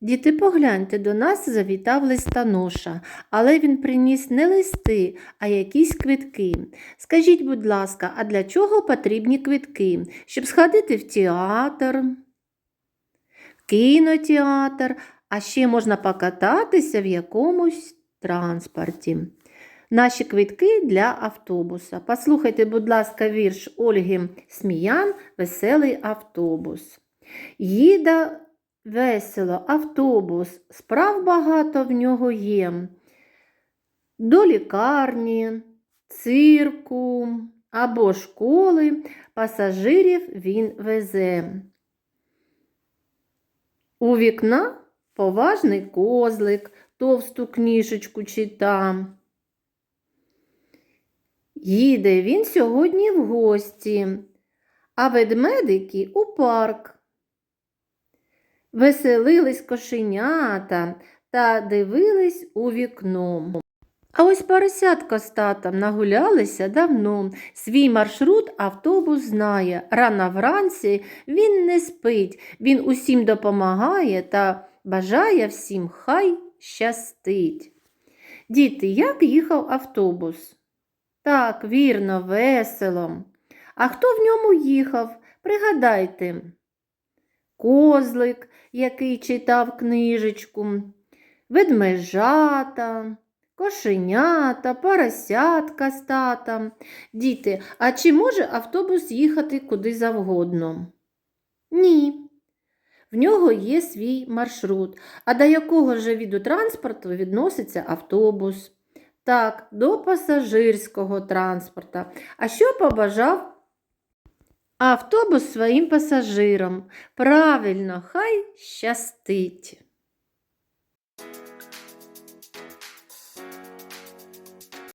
Діти, погляньте, до нас завітав листоноша, але він приніс не листи, а якісь квитки. Скажіть, будь ласка, а для чого потрібні квитки? Щоб сходити в театр, кінотеатр, а ще можна покататися в якомусь транспорті. Наші квитки для автобуса. Послухайте, будь ласка, вірш Ольги Сміян Веселий автобус. Їде весело автобус, справ багато в нього є. До лікарні, цирку або школи пасажирів він везе. У вікна поважний козлик товсту книжечку чита. Їде він сьогодні в гості, а ведмедики у парк. Веселились кошенята та дивились у вікно. А ось поросятка з татом нагулялися давно. Свій маршрут автобус знає. Рано вранці він не спить, він усім допомагає та бажає всім хай щастить. Діти, як їхав автобус? Так, вірно, весело. А хто в ньому їхав? Пригадайте. Козлик, який читав книжечку, ведмежата, кошенята, поросятка з татом. Діти, а чи може автобус їхати куди завгодно? Ні. В нього є свій маршрут. А до якого ж виду транспорту відноситься автобус? Так, до пасажирського транспорта. А що побажав автобус своїм пасажирам? Правильно, хай щастить.